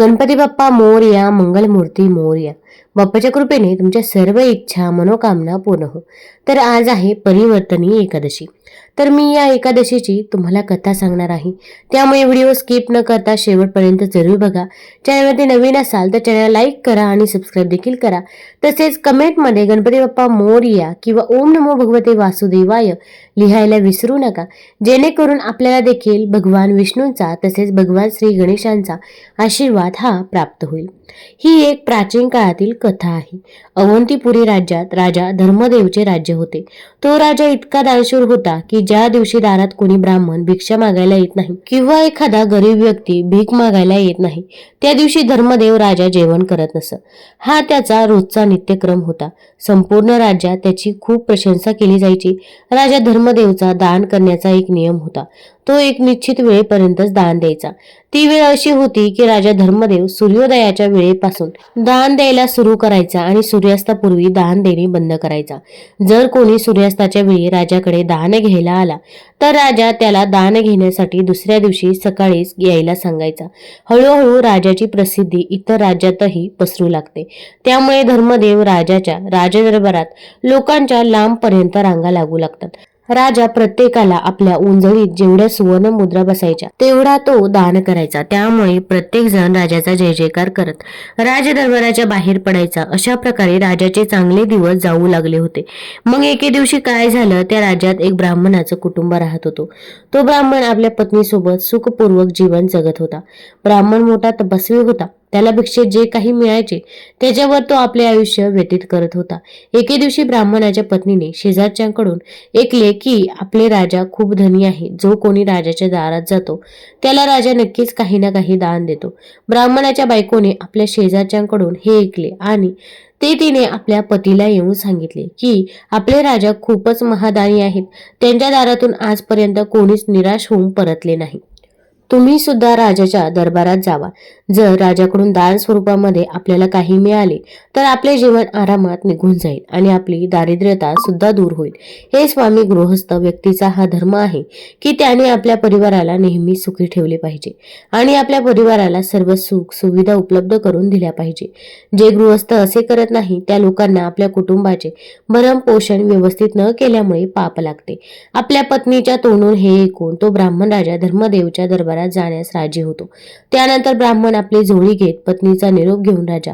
गणपती बाप्पा मोरया मंगलमूर्ती मोरया. बाप्पाच्या कृपेने तुमच्या सर्व इच्छा मनोकामना पूर्ण हो. तर आज आहे परिवर्तनीय एकादशी. तर मी या एकादशीची तुम्हाला कथा सांगणार आहे. त्यामुळे व्हिडिओ स्किप न करता शेवटपर्यंत जरूर बघा. चॅनलमध्ये नवीन असाल तर चॅनल लाईक करा आणि सबस्क्राईब देखील करा. तसेच कमेंटमध्ये गणपती बाप्पा मोर्या किंवा ओम नमो भगवते वासुदेवाय लिहायला विसरू नका. जेणेकरून आपल्याला देखील भगवान विष्णूंचा तसेच भगवान श्री गणेशांचा आशीर्वाद हा प्राप्त होईल. ही एक प्राचीन काळातील कथा आहे. अवंतीपुरी राज्यात राजा धर्मदेवचे राज्य होते. तो राजा इतका दानशूर होता की ज्या दिवशी दारात कोणी ब्राह्मण भिक्षा मागायला येत नाही किंवा एखादा गरीब व्यक्ती भीक मागायला येत नाही त्या दिवशी धर्मदेव राजा जेवण करत नसत. हा त्याचा रोजचा नित्यक्रम होता. संपूर्ण राज्यात त्याची खूप प्रशंसा केली जायची. राजा धर्मदेवचा दान करण्याचा एक नियम होता. तो एक निश्चित वेळेपर्यंतच दान द्यायचा. ती वेळ अशी होती की राजा धर्मदेव सूर्योदयाच्या वेळेपासून दान द्यायला सुरू करायचा आणि सूर्यास्तापूर्वी दान देणे बंद करायचा. जर कोणी सूर्यास्ताच्या वेळी राजाकडे दान घ्यायला आला तर राजा त्याला दान घेण्यासाठी दुसऱ्या दिवशी सकाळीच यायला सांगायचा. हळूहळू राजाची प्रसिद्धी इतर राज्यातही पसरू लागते. त्यामुळे धर्मदेव राजाच्या राजदरबारात लोकांच्या लांबपर्यंत रांगा लागू लागतात. राजा प्रत्येकाला आपल्या उंजळीत जेवढ्या सुवर्ण मुद्रा बसायच्या तेवढा तो दान करायचा. त्यामुळे प्रत्येक जण राजाचा जय जयकार करत राजदरबाराच्या बाहेर पडायचा. अशा प्रकारे राजाचे चांगले दिवस जाऊ लागले होते. मग एके दिवशी काय झालं त्या राज्यात एक ब्राह्मणाचं कुटुंब राहत होतो. तो ब्राह्मण आपल्या पत्नीसोबत सुखपूर्वक जीवन जगत होता. ब्राह्मण मोठा तपस्वी होता. त्याला भिक्षेत जे काही मिळायचे त्याच्यावर तो आपले आयुष्य व्यतीत करत होता. एके दिवशी ब्राह्मणाच्या पत्नीने शेजारच्याकडून ऐकले की आपले राजा खूप धनी आहे. जो कोणी राजाच्या दारात जातो त्याला राजा नक्कीच काही ना काही दान देतो. ब्राह्मणाच्या बायकोने आपल्या शेजारच्यांकडून हे ऐकले आणि ते तिने आपल्या पतीला येऊन सांगितले की आपले राजा खूपच महादानी आहेत. त्यांच्या दारातून आजपर्यंत कोणीच निराश होऊन परतले नाही. तुम्ही सुद्धा राजाच्या दरबारात जावा. जर राजाकडून दान स्वरूपामध्ये आपल्याला काही मिळाले तर आपले जीवन आरामात निघून जाईल आणि आपली दारिद्र्यता सुद्धा दूर होईल. हे स्वामी गृहस्थ व्यक्तीचा हा धर्म आहे की त्याने आपल्या परिवाराला नेहमी सुखी ठेवले पाहिजे आणि आपल्या परिवाराला सर्व सुख सुविधा उपलब्ध करून दिल्या पाहिजे. जे गृहस्थ असे करत नाही त्या लोकांना आपल्या कुटुंबाचे भरण पोषण व्यवस्थित न केल्यामुळे पाप लागते. आपल्या पत्नीच्या तोंडून हे ऐकून तो ब्राह्मण राजा धर्मदेवच्या दरबार दरबारात जाण्यास राजी होतो. त्यानंतर ब्राह्मण आपली झोळी घेत पत्नीचा निरोप घेऊन राजा.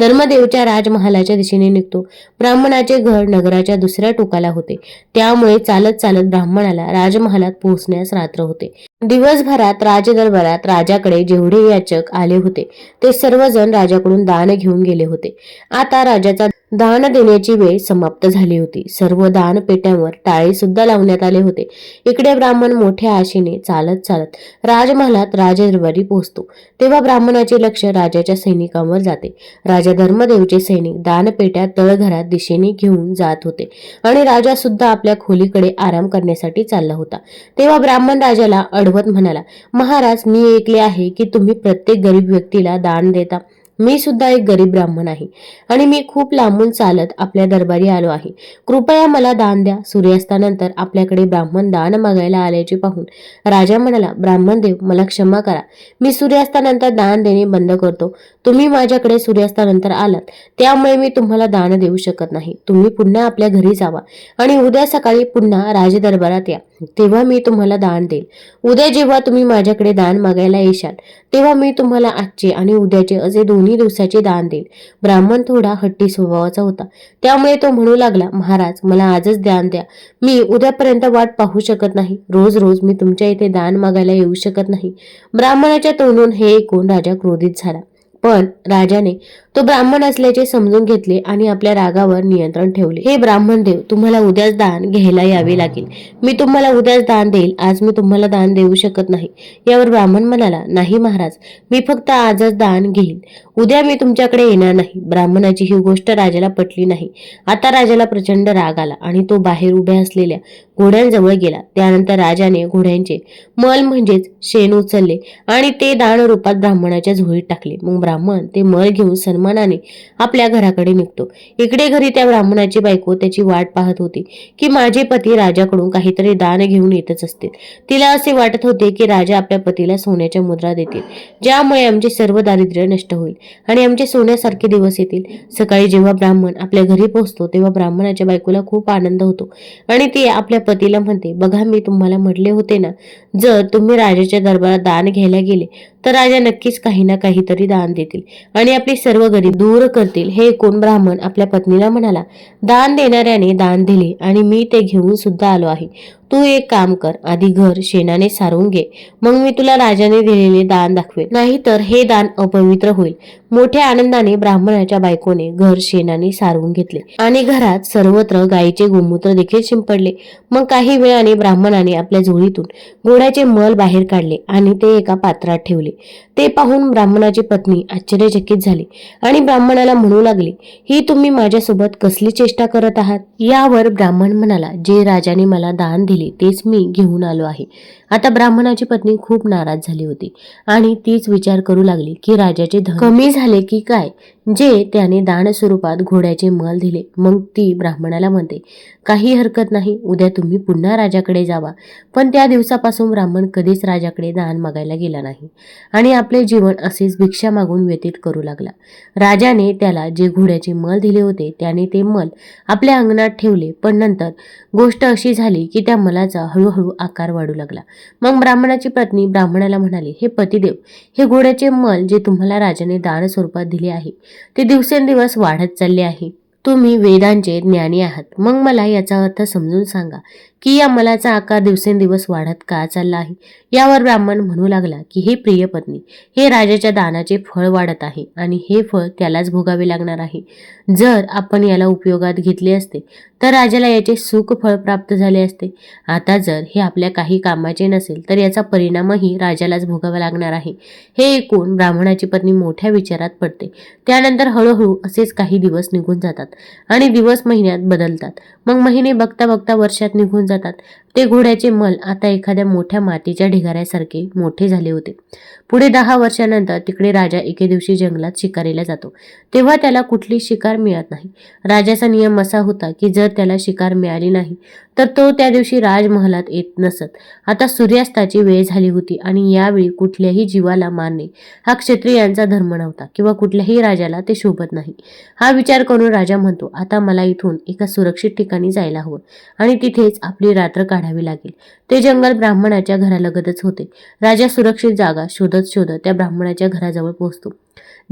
धर्मदेवच्या राजमहालाच्या दिशेने निघतो. ब्राह्मणाचे घर नगराच्या दुसऱ्या टोकाला होते. त्यामुळे चालत चालत ब्राह्मणाला राजमहालात पोहोचण्यास रात्र होते. दिवसभरात राजदरबारात राजाकडे जेवढे याचक आले होते ते सर्वजण राजाकडून दान घेऊन गेले होते. आता राजाचा दान देण्याची वेळ समाप्त झाली होती. सर्व दान पेट्यांवर टाळे सुद्धा लावण्यात आले होते. इकडे ब्राह्मण मोठ्या आशेने चालत चालत राजमहालात राजदरबारी पोहोचतो. तेव्हा ब्राह्मणाचे लक्ष राजाच्या सैनिकांवर जाते. राजा धर्मदेवचे सैनिक दानपेट्या तळघरात दिशेने घेऊन जात होते आणि राजा सुद्धा आपल्या खोलीकडे आराम करण्यासाठी चालला होता. तेव्हा ब्राह्मण राजाला अडवत म्हणाला महाराज मी ऐकले आहे की तुम्ही प्रत्येक गरीब व्यक्तीला दान देता. मी सुद्धा एक गरीब ब्राह्मण आहे आणि मी खूप लांबून चालत आपल्या दरबारी आलो आहे. कृपया मला दान द्या. सूर्यास्तानंतर आपल्याकडे ब्राह्मण दान मागायला आल्याचे पाहून राजा म्हणाला ब्राह्मण देव मला क्षमा करा. मी सूर्यास्तानंतर दान देणे बंद करतो. तुम्ही माझ्याकडे सूर्यास्तानंतर आलात. त्यामुळे मी तुम्हाला दान देऊ शकत नाही. तुम्ही पुन्हा आपल्या घरी जावा आणि उद्या सकाळी पुन्हा राजदरबारात या. तेव्हा मी तुम्हाला दान देईल. उद्या जेव्हा तुम्ही माझ्याकडे दान मागायला येशाल तेव्हा मी तुम्हाला आजचे आणि उद्याचे असे दोन्ही दिवसाचे दान देईल. ब्राह्मण थोडा हट्टी स्वभावाचा होता. त्यामुळे तो म्हणू लागला महाराज मला आजच दान द्या. मी उद्यापर्यंत वाट पाहू शकत नाही. रोज रोज मी तुमच्या इथे दान मागायला येऊ शकत नाही. ब्राह्मणाच्या तोंडून हे ऐकून राजा क्रोधित झाला. पण राजाने तो ब्राह्मण असल्याचे समजून घेतले आणि आपल्या रागावर नियंत्रण ठेवले. हे ब्राह्मण देव तुम्हाला उद्याच दान घ्यायला यावे लागेल. मी तुम्हाला उद्याच दान देईल आज मी तुम्हाला दान देऊ शकत नाही. यावर ब्राह्मण म्हणाला नाही महाराज मी फक्त आजच दान घेईल उद्या मी तुमच्याकडे येणार नाही. ब्राह्मणाची ही गोष्ट राजाला पटली नाही. आता राजाला प्रचंड राग आला आणि तो बाहेर उभ्या असलेल्या घोड्यांजवळ गेला. त्यानंतर राजाने घोड्यांचे मल म्हणजेच शेण उचलले आणि ते दान रूपात ब्राह्मणाच्या झोळीत टाकले. मग ब्राह्मण ते मळ घेऊन सन्मानाने आपल्या घराकडे निघतो. इकडे घरी त्या ब्राह्मणाची बायको त्याची वाट पाहत होती की माझे पती राजाकडून काहीतरी दान घेऊन येतच असतील. तिला असे वाटत होते की राजा आपल्या पतीला सोन्याच्या मुद्रा देतील ज्यामुळे आमचे सर्व दारिद्र्य नष्ट होईल आणि आमचे सोन्यासारखे दिवस येतील. सकाळी जेव्हा ब्राह्मण आपल्या घरी पोहोचतो तेव्हा ब्राह्मणाच्या बायकोला खूप आनंद होतो आणि ती आपल्या पतीला म्हणते बघा मी तुम्हाला म्हटले होते ना जर तुम्ही राजाच्या दरबारात दान घ्यायला गेले तर राजा नक्कीच काही ना काहीतरी दान देतील आणि आपली सर्व गरीब दूर करतील. हे कोण ब्राह्मण आपल्या पत्नीला म्हणाला दान देणाऱ्याने दान दिले आणि मी ते घेऊन सुद्धा आलो आहे. तू एक काम कर आधी घर शेणाने सारून घे. मग मी तुला राजाने दिलेले दान दाखवेल. नाहीतर हे दान अपवित्र होईल. मोठ्या आनंदाने ब्राह्मणाच्या बायकोने घर शेणाने सारवून घेतले आणि घरात सर्वत्र गायीचे गोमूत्र देखील शिंपडले. मग काही वेळाने ब्राह्मणाने आपल्या झोळीतून घोड्याचे मल बाहेर काढले आणि ते एका पात्रात ठेवले. ते पाहून ब्राह्मणाची पत्नी आश्चर्यचकित झाली आणि ब्राह्मणाला म्हणू लागली ही तुम्ही माझ्यासोबत कसली चेष्टा करत आहात? यावर ब्राह्मण म्हणाला जे राजाने मला दान दिले तेच मी घेऊन आलो आहे. आता ब्राह्मणाची पत्नी खूप नाराज झाली होती आणि तीच विचार करू लागली की राजाचे धन कमी झाले की काय? जे त्याने दान स्वरूपात घोड्याचे मल दिले. मग ती ब्राह्मणाला म्हणते काही हरकत नाही उद्या तुम्ही पुन्हा राजाकडे जावा. पण त्या दिवसापासून ब्राह्मण कधीच राजाकडे दान मागायला गेला नाही आणि आपले जीवन असेच भिक्षा मागून व्यतीत करू लागला. राजाने त्याला जे घोड्याचे मल दिले होते त्याने ते मल आपल्या अंगणात ठेवले. पण नंतर गोष्ट अशी झाली की त्या मलाचा हळूहळू आकार वाढू लागला. मग ब्राह्मणाची पत्नी ब्राह्मणाला म्हणाली हे पतिदेव हे घोड्याचे मल जे तुम्हाला राजाने दान स्वरूपात दिले आहे ते दिवसेंदिवस वाढत चालले आहे. तुम्ही वेदांचे ज्ञानी आहात. मग मला याचा अर्थ समजून सांगा. की या मलाचा आकार दिवसेंदिवस वाढत का चालला आहे? यावर ब्राह्मण म्हणू लागला की हे प्रिय पत्नी हे राजाच्या दानाचे फळ वाढत आहे आणि हे फळ त्यालाच भोगावे लागणार आहे. जर आपण याला उपयोगात घेतले असते तर राजाला याचे सुख फळ प्राप्त झाले असते. आता जर हे आपल्या काही कामाचे नसेल तर याचा परिणामही राजालाच भोगावा लागणार आहे. हे ऐकून ब्राह्मणाची पत्नी मोठ्या विचारात पडते. त्यानंतर हळूहळू असेच काही दिवस निघून जातात आणि दिवस महिन्यात बदलतात. मग महिने बघता बघता वर्षात निघून जातात. ते घोड्याचे मल आता एखाद्या मोठ्या मातीच्या ढिगाऱ्यासारखे मोठे झाले होते. पुढे दहा वर्षानंतर तिकडे राजा एके दिवशी जंगलात शिकारीला जातो. तेव्हा त्याला कुठली शिकार मिळत नाही. राजाचा नियम असा होता की जर त्याला शिकार मिळाली नाही तर तो त्या दिवशी राजमहालात येत नसत. आता सूर्यास्ताची वेळ झाली होती आणि यावेळी कुठल्याही जीवाला मारणे हा क्षत्रियांचा धर्म नव्हता किंवा कुठल्याही राजाला ते शोभत नाही. हा विचार करून राजा म्हणतो आता मला इथून एका सुरक्षित ठिकाणी जायला हवं आणि तिथेच आपली रात्र काढावी लागेल. ते जंगल ब्राह्मणाच्या घरालगतच होते. राजा सुरक्षित जागा शोधत शोधत त्या ब्राह्मणाच्या घराजवळ पोहोचतो.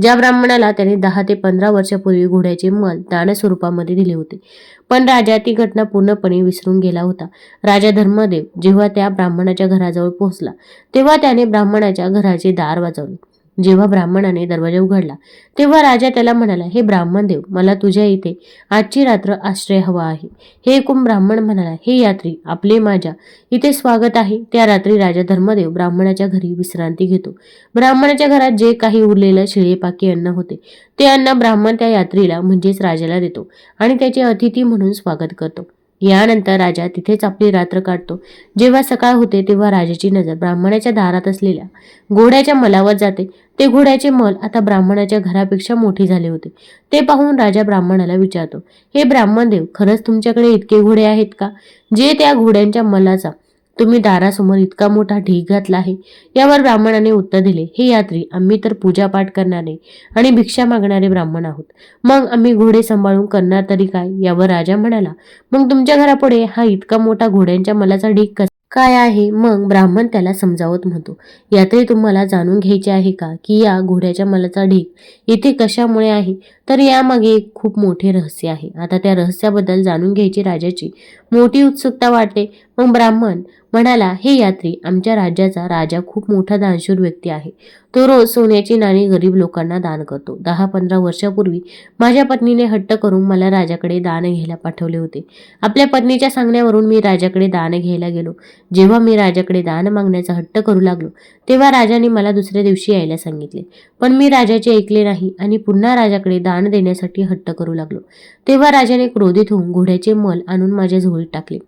ज्या ब्राह्मणाला त्याने दहा ते पंधरा वर्षापूर्वी घोड्याचे मल दान स्वरूपामध्ये दिले होते. पण राजा ती घटना पूर्णपणे विसरून गेला होता. राजा धर्मदेव जेव्हा त्या ब्राह्मणाच्या घराजवळ पोहोचला तेव्हा त्याने ब्राह्मणाच्या घराचे दार वाजवले. जेव्हा ब्राह्मणाने दरवाजा उघडला तेव्हा राजा त्याला म्हणाला हे ब्राह्मण देव मला तुझ्या इथे आजची रात्र आश्रय हवा आहे. हे ऐकून ब्राह्मण म्हणाला हे यात्री आपले माझ्या इथे स्वागत आहे. त्या रात्री राजा धर्मदेव ब्राह्मणाच्या घरी विश्रांती घेतो. ब्राह्मणाच्या घरात जे काही उरलेलं शिळेपाकी अन्न होते ते अन्न ब्राह्मण त्या यात्रीला म्हणजेच राजाला देतो आणि त्याचे अतिथी म्हणून स्वागत करतो. यानंतर राजा तिथेच आपली रात्र काढतो. जेव्हा सकाळ होते तेव्हा राजाची नजर ब्राह्मणाच्या दारात असलेल्या घोड्याच्या मलावर जाते. ते घोड्याचे मल आता ब्राह्मणाच्या घरापेक्षा मोठे झाले होते. ते पाहून राजा ब्राह्मणाला विचारतो हे ब्राह्मण देव खरंच तुमच्याकडे इतके घोडे आहेत का? जे त्या घोड्यांच्या मलाचा तुम्ही दारासमोर इतका मोठा ढीग घातला आहे. यावर ब्राह्मणाने उत्तर दिले हे यात्री आम्ही तर पूजापाठ करणारे आणि भिक्षा मागणारे ब्राह्मण आहोत. मग आम्ही घोडे सांभाळून करणार तरी काय? यावर राजा म्हणाला मग तुमच्या घरापुढे हा इतका मोठा घोड्यांच्या मलाचा ढीग कसा काय आहे? मग ब्राह्मण त्याला समजावत म्हणतो यात्रे तुम्हाला जाणून घ्यायचे आहे का की या घोड्याच्या मलाचा ढीग इथे कशामुळे आहे? तर यामागे एक खूप मोठे रहस्य आहे. आता त्या रहस्याबद्दल जाणून घ्यायची राजाची मोठी उत्सुकता वाटते मग ब्राह्मण म्हणाला हे यात्री आमच्या राज्याचा राजा खूप मोठा दानशूर व्यक्ती आहे. तो रोज सोन्याची नाणी गरीब लोकांना दान करतो. दहा पंधरा वर्षापूर्वी माझ्या पत्नीने हट्ट करून मला राजाकडे दान घ्यायला पाठवले होते. आपल्या पत्नीच्या सांगण्यावरून मी राजाकडे दान घ्यायला गेलो. जेव्हा मी राजाकडे दान मागण्याचा हट्ट करू लागलो तेव्हा राजाने मला दुसऱ्या दिवशी यायला सांगितले. पण मी राजाचे ऐकले नाही आणि पुन्हा राजाकडे दान देण्यासाठी हट्ट करू लागलो. तेव्हा राजाने क्रोधित होऊन घोड्याचे मल आणून माझ्या झोळीत टाकले.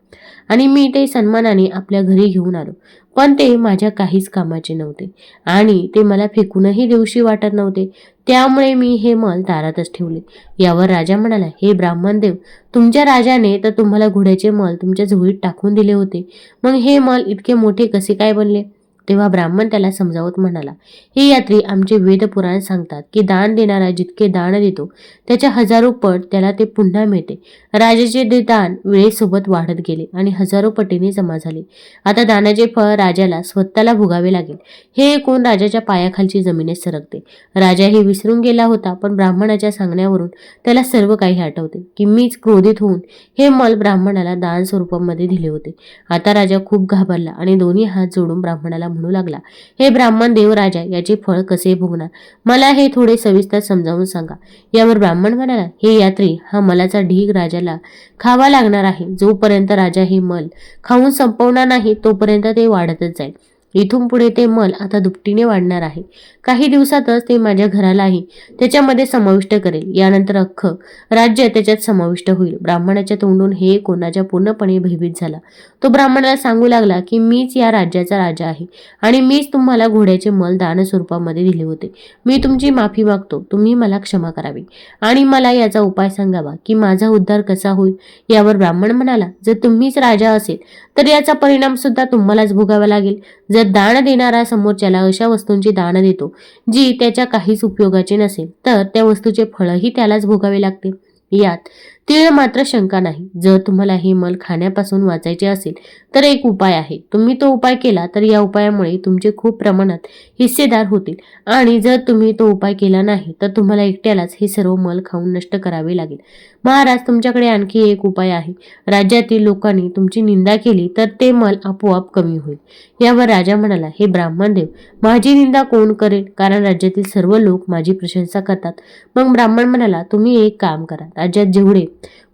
आणि मी ते सन्मानाने आपल्या घरी घेऊन आलो. पण ते माझ्या काहीच कामाचे नव्हते आणि ते मला फेकूनही देऊशी वाटत नव्हते. त्यामुळे मी हे मल दारातच ठेवले. यावर राजा म्हणाला हे ब्राह्मण देव तुमच्या राजाने तर तुम्हाला घोड्याचे मल तुमच्या झोळीत टाकून दिले होते. मग हे मल इतके मोठे कसे काय बनले? तेव्हा ब्राह्मण त्याला समजावत म्हणाला हे यात्री आमचे वेदपुराण सांगतात की दान देणारा जितके दान देतो त्याच्या हजारो पट त्याला ते पुन्हा मिळते. राजाचे ते दान वेळेसोबत वाढत गेले आणि हजारो पटीने जमा झाले. आता दानाचे फळ राजाला स्वतःला भोगावे लागेल. हे ऐकून राजाच्या पायाखालची जमिनीत सरकते? राजा हे विसरून गेला होता पण ब्राह्मणाच्या सांगण्यावरून त्याला सर्व काही आठवते. की मीच क्रोधित होऊन हे मल ब्राह्मणाला दान स्वरूपामध्ये दिले होते. आता राजा खूप घाबरला आणि दोन्ही हात जोडून ब्राह्मणाला म्हणू लागला. हे ब्राह्मण देवराजा याचे फळ कसे भोगणार? मला हे थोडे सविस्तर समजावून सांगा. यावर ब्राह्मण म्हणाला हे यात्री हा मलाचा ढीग राजाला खावा लागणार आहे. जोपर्यंत राजा हे मल खाऊन संपवणार नाही तोपर्यंत ते वाढतच जाईल. इथून पुढे ते मल आता दुपटीने वाढणार आहे. काही दिवसातच ते माझ्या घरालाही त्याच्यामध्ये समाविष्ट करेल. यानंतर अख्खं राज्य त्याच्यात समाविष्ट होईल. ब्राह्मणाच्या तोंडून हे कोणाच्या पूर्णपणे भयभीत झाला? तो ब्राह्मणाला सांगू लागला की मीच या राज्याचा राजा आहे आणि मीच तुम्हाला घोड्याचे मल दान स्वरूपामध्ये दिले होते. मी तुमची माफी मागतो. तुम्ही मला क्षमा करावी. आणि मला याचा उपाय सांगावा की माझा उद्धार कसा होईल? यावर ब्राह्मण म्हणाला जर तुम्हीच राजा असेल तर याचा परिणाम सुद्धा तुम्हालाच भोगावा लागेल. जर दान देणारा समोरच्याला अशा वस्तूंची दान देतो जी त्याच्या काहीच उपयोगाची नसेल. तर त्या वस्तूचे फळही त्यालाच भोगावे लागते. यात तीळ मात्र शंका नाही. जर तुम्हाला हे मल खाण्यापासून वाचायचे असेल तर एक उपाय आहे. तुम्ही तो उपाय केला तर या उपायामुळे तुमचे खूप प्रमाणात हिस्सेदार होतील. आणि जर तुम्ही तो उपाय केला नाही तर तुम्हाला एकट्यालाच हे सर्व मल खाऊन नष्ट करावे लागेल. महाराज तुमच्याकडे आणखी एक उपाय आहे. राज्यातील लोकांनी तुमची निंदा केली तर ते मल आपोआप कमी होईल. यावर राजा म्हणाला हे ब्राह्मण देव माझी निंदा कोण करेल? कारण राज्यातील सर्व लोक माझी प्रशंसा करतात. मग ब्राह्मण म्हणाला तुम्ही एक काम करा. राज्यात जेवढे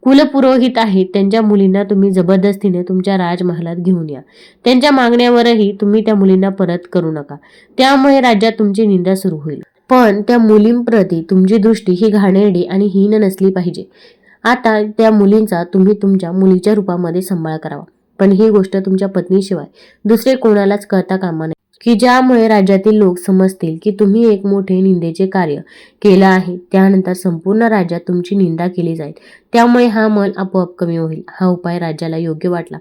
कुलपुरोहित आहेत. त्यांच्या मुलींना तुम्ही जबरदस्तीने तुमच्या राजमहालात घेऊन या. त्यांच्या मागण्यावरही तुम्ही त्या मुलींना परत करू नका. त्यामुळे राज्यात तुमची निंदा सुरू होईल. पण त्या मुलींप्रती तुमची दृष्टी ही घाणेरडी आणि हीन नसली पाहिजे. आता त्या मुलींचा तुम्ही तुमच्या मुलीच्या रूपामध्ये सांभाळ करावा. पण ही गोष्ट तुमच्या पत्नीशिवाय दुसरे कोणालाच करता कामा नये. की ज्यामुळे राज्यातील लोक समजतील की तुम्ही एक मोठे निंदेचे कार्य केलं आहे त्यानंतर संपूर्ण राज्यात तुमची निंदा केली जाईल. त्यामुळे हा मन आपोआप कमी होईल हा उपाय राज्याला योग्य वाटला.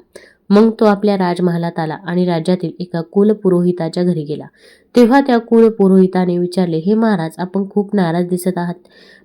मग तो आपल्या राजमहालात आला आणि राज्यातील एका कुलपुरोहिताच्या घरी गेला. तेव्हा त्या कुलपुरोहिताने विचारले हे महाराज आपण खूप नाराज दिसत आहात.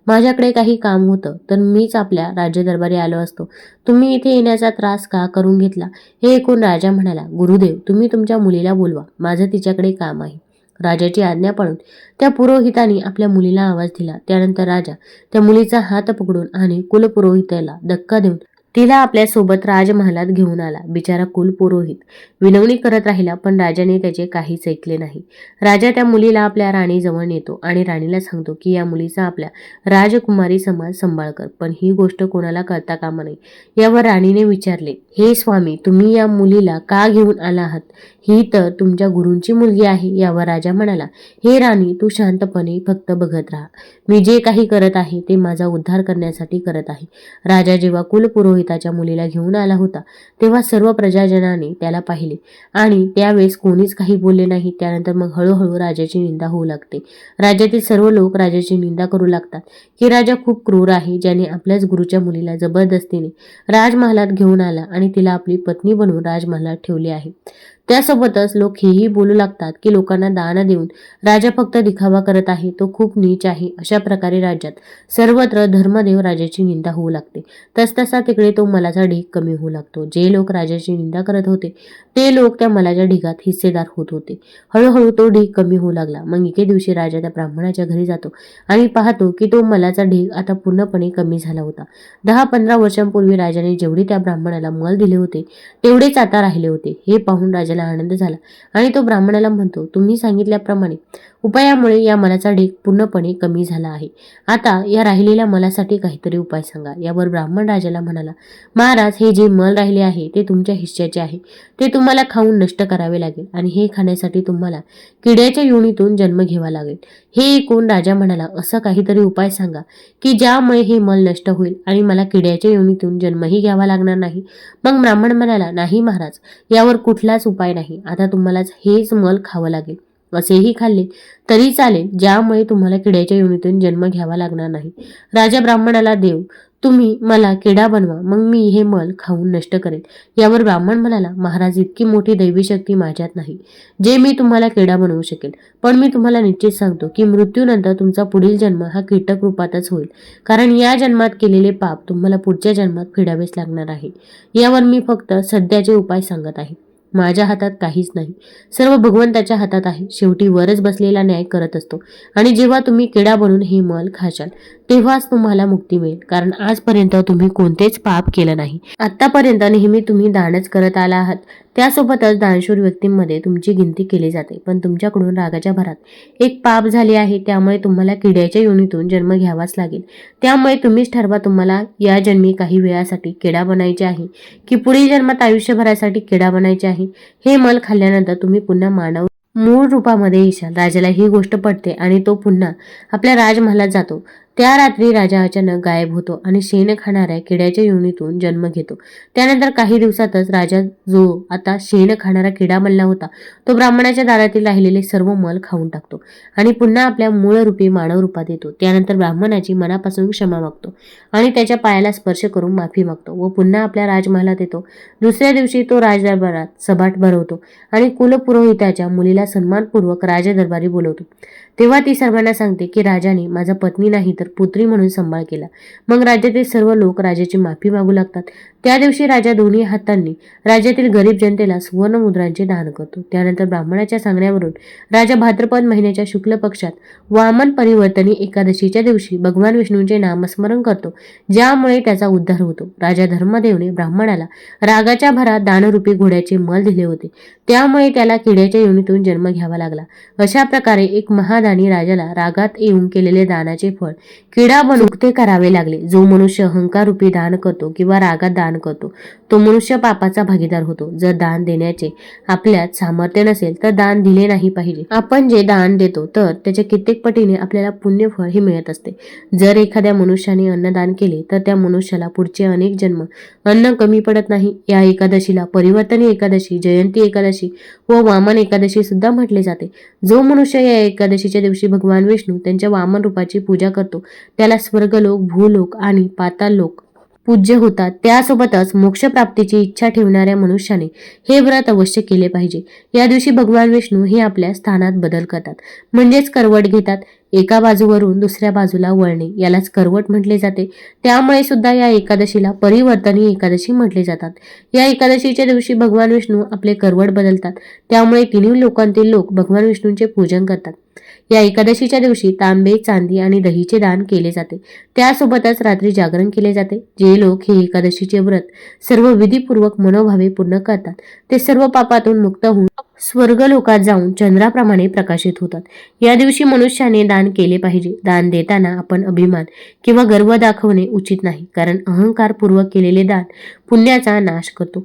माझ्याकडे काही काम होतं तर मीच आपल्या राज्यदरबारी आलो असतो. तुम्ही इथे येण्याचा त्रास का करून घेतला? हे ऐकून राजा म्हणाला गुरुदेव तुम्ही तुमच्या मुलीला बोलवा. माझं तिच्याकडे काम आहे. राजाची आज्ञा पाळून त्या पुरोहिताने आपल्या मुलीला आवाज दिला. त्यानंतर राजा त्या मुलीचा हात पकडून आणि कुलपुरोहिताला धक्का देऊन तिला आपल्यासोबत राजमहालात घेऊन आला. बिचारा कुलपुरोहित विनवणी करत राहिला पण राजाने त्याचे काहीच ऐकले नाही. राजा त्या मुलीला आपल्या राणीजवळ नेतो आणि राणीला सांगतो की या मुलीचा आपल्या राजकुमारी समाज सांभाळ कर पण ही गोष्ट कोणाला कळता कामा नाही यावर राणीने विचारले हे स्वामी तुम्ही या मुलीला का घेऊन आला आहात? ही तर तुमच्या गुरूंची मुलगी आहे यावर राजा म्हणाला. हे राणी तू शांतपणे फक्त बघत राहा. मी जे काही करत आहे ते माझा उद्धार करण्यासाठी करत आहे. राजा जेव्हा पिताच्या मुलीला घेऊन आला होता. तेव्हा सर्व प्रजाजनाने त्याला पाहिले. आणि त्यावेळेस कोणीच काही बोलले नाही. त्यानंतर मग हळूहळू राजाची निंदा होऊ लागते. राज्यातील सर्व लोक राजाची निंदा करू लागतात. की राजा खूप क्रूर आहे ज्याने आपल्याच गुरुच्या मुलीला जबरदस्तीने राजमहालात घेऊन आला आणि तिला आपली पत्नी बनवून राजमहालात ठेवले आहे. त्यासोबतच लोक हेही बोलू लागतात की लोकांना दान देऊन राजा फक्त दिखावा करत आहे तो खूप नीच आहे. अशा प्रकारे राज्यात सर्वत्र धर्मदेव राजाची निंदा होऊ लागते. तसतसा तिकडे तो मलाचा ढीग कमी होऊ लागतो. जे लोक राजाची निंदा करत होते ते लोक त्या मलाच्या ढिगात हिस्सेदार होत होते. हळूहळू तो ढीग कमी होऊ लागला. मग एके दिवशी राजा त्या ब्राह्मणाच्या घरी जातो आणि पाहतो की तो मलाचा ढीग आता पूर्णपणे कमी झाला होता. दहा पंधरा वर्षांपूर्वी राजाने जेवढे त्या ब्राह्मणाला मल दिले होते तेवढेच आता राहिले होते. हे पाहून राजा राजाला आनंद झाला. आणि तो ब्राह्मणाला म्हणतो तुम्ही सांगितल्याप्रमाणे उपायामुळे या मलाचा ढीक पूर्णपणे कमी झाला आहे. आता या राहिलेल्या मलासाठी काहीतरी उपाय सांगा. यावर ब्राह्मण राजाला म्हणाला महाराज हे जे मल राहिले आहे ते तुमच्या हिश्श्याचे आहे. ते तुम्हाला खाऊन नष्ट करावे लागेल आणि हे खाण्यासाठी तुम्हाला किड्याच्या योनीतून जन्म घ्यावा लागेल. हे ऐकून राजा म्हणाला असं काहीतरी उपाय सांगा की ज्यामुळे हे मल नष्ट होईल आणि मला किड्याच्या योनीतून जन्मही घ्यावा लागणार नाही. मग ब्राह्मण म्हणाला नाही महाराज यावर कुठलाच उपाय नाही. आता तुम्हालाच हेच मल खावं लागेल. असेही खाल्ले. तरी चालेल ज्यामुळे तुम्हाला किड्याच्या योनीतून जन्म घ्यावा लागणार नाही. राजा ब्राह्मणाला देव तुम्ही मला किडा बनवा मग मी हे मल खाऊन नष्ट करेल यावर ब्राह्मण म्हणाला महाराज इतकी मोठी दैवी शक्ती माझ्यात नाही. जे मी तुम्हाला किडा बनवू शकेल पण मी तुम्हाला निश्चित सांगतो की मृत्यूनंतर तुमचा पुढील जन्म हा कीटक रूपातच होईल. कारण या जन्मात केलेले पाप तुम्हाला पुढच्या जन्मात फेडावेच लागणार आहे. यावर मी फक्त सध्याचे उपाय सांगत आहे. माझ्या हातात काहीच नाही. सर्व भगवंताच्या हातात आहे. शेवटी वरच बसलेला न्याय करत असतो. आणि जेव्हा तुम्ही किडा बनून हे मल खाशाल तेव्हाच तुम्हाला मुक्ती मिळेल. कारण आजपर्यंत तुम्ही कोणतेच पाप केलं नाही. आतापर्यंत नेहमी तुम्ही दानच करत आला आहात. त्यासोबतच दानशूर व्यक्तींमध्ये तुमची गिनती केली जाते. पण तुमच्याकडून रागाच्या भरात एक पाप झाले आहे त्यामुळे तुम्हाला किड्याच्या योनीतून जन्म घ्यावाच लागेल. त्यामुळे तुम्हीच ठरवा तुम्हाला या जन्मी काही वेळासाठी केडा बनायचे आहे की पुढील जन्मात आयुष्यभरासाठी केडा बनायचे आहे. हे मल खाल्ल्यानंतर तुम्ही पुन्हा मानव मूळ रूपामध्ये येशाल. राजाला ही गोष्ट पटते आणि तो पुन्हा आपल्या राजमहालात जातो. त्या रात्री राजा अचानक गायब होतो आणि शेण खाणाऱ्या किड्याच्या योनीतून जन्म घेतो. त्यानंतर काही दिवसातच राजा जो आता शेण खाणारा किडा बनला होता तो ब्राह्मणाच्या दारातील राहिलेले सर्व मल खाऊन टाकतो आणि पुन्हा आपल्या मूळ रूपी मानव रूपात येतो. त्यानंतर ब्राह्मणाची मनापासून क्षमा मागतो आणि त्याच्या पायाला स्पर्श करून माफी मागतो व पुन्हा आपल्या राजमहालात येतो. दुसऱ्या दिवशी तो राजदरबारात सभाट भरवतो आणि कुलपुरोहिताच्या मुलीला सन्मानपूर्वक राजदरबारी बोलवतो. तेव्हा ती सर्वांना सांगते की राजाने माझा पत्नी नाही तर पुत्री म्हणून सांभाळ केला. मग राज्यातील सर्व लोक राजाची माफी मागू लागतात. त्या दिवशी राजा दोन्ही हातांनी राज्यातील गरीब जनतेला सुवर्ण मुद्रांचे दान करतो. त्यानंतर ब्राह्मणाच्या सांगण्यावरून राजा भाद्रपद महिन्याच्या शुक्ल पक्षात वामन परिवर्तनी एकादशीच्या दिवशी भगवान विष्णूंचे नामस्मरण करतो. ज्यामुळे त्याचा उद्धार होतो. राजा धर्मदेवने ब्राह्मणाला रागाच्या भरात दानरूपी घोड्याचे मल दिले होते. त्यामुळे त्याला किड्याच्या योनीतून जन्म घ्यावा लागला. अशा प्रकारे एक महादानी राजाला रागात येऊन केलेले दानाचे फळ किडा बनूक ते करावे लागले. जो मनुष्य अहंकार रूपी दान करतो किंवा रागात दान करतो तो मनुष्य पापाचा भागीदार होतो. जर दान देण्याचे आपल्यात सामर्थ्य नसेल तर दान दिले नाही पाहिजे. आपण जे दान देतो तर त्याच्या कित्येक पटीने आपल्याला पुण्यफळ हे मिळत असते. जर एखाद्या मनुष्याने अन्नदान केले तर त्या मनुष्याला पुढचे अनेक जन्म अन्न कमी पडत नाही. या एकादशीला परिवर्तनी एकादशी जयंती एकादशी व वामन एकादशी सुद्धा म्हटले जाते. जो मनुष्य या एकादशीच्या दिवशी भगवान विष्णू त्यांच्या वामन रूपाची पूजा करतो त्याला स्वर्गलोक भूलोक आणि पाताल लोक पूज्य होतात. त्यासोबतच मोक्षप्राप्तीची इच्छा ठेवणाऱ्या मनुष्याने हे व्रत अवश्य केले पाहिजे. या दिवशी भगवान विष्णू हे आपल्या स्थानात बदल करतात. म्हणजेच करवट घेतात. एका बाजूवरून दुसऱ्या बाजूला वळणे यालाच करवट म्हटले जाते. त्यामुळे सुद्धा या एकादशीला परिवर्तनी एकादशी म्हटले जातात. या एकादशीच्या दिवशी भगवान विष्णू आपले करवट बदलतात. त्यामुळे तिन्ही लोकांतील लोक भगवान विष्णूंचे पूजन करतात. या एकादशीच्या दिवशी तांबे चांदी आणि दहीचे दान केले जाते. त्यासोबतच रात्री जागरण केले जाते. जे लोक हे एकादशीचे व्रत सर्व विधीपूर्वक मनोभावे पूर्ण करतात ते सर्व पापातून मुक्त होऊन स्वर्गलोकात जाऊन चंद्राप्रमाणे प्रकाशित होतात. या दिवशी मनुष्याने दान केले पाहिजे. दान देताना आपण अभिमान किंवा गर्व दाखवणे उचित नाही कारण अहंकारपूर्वक केलेले दान पुण्याचा नाश करतो.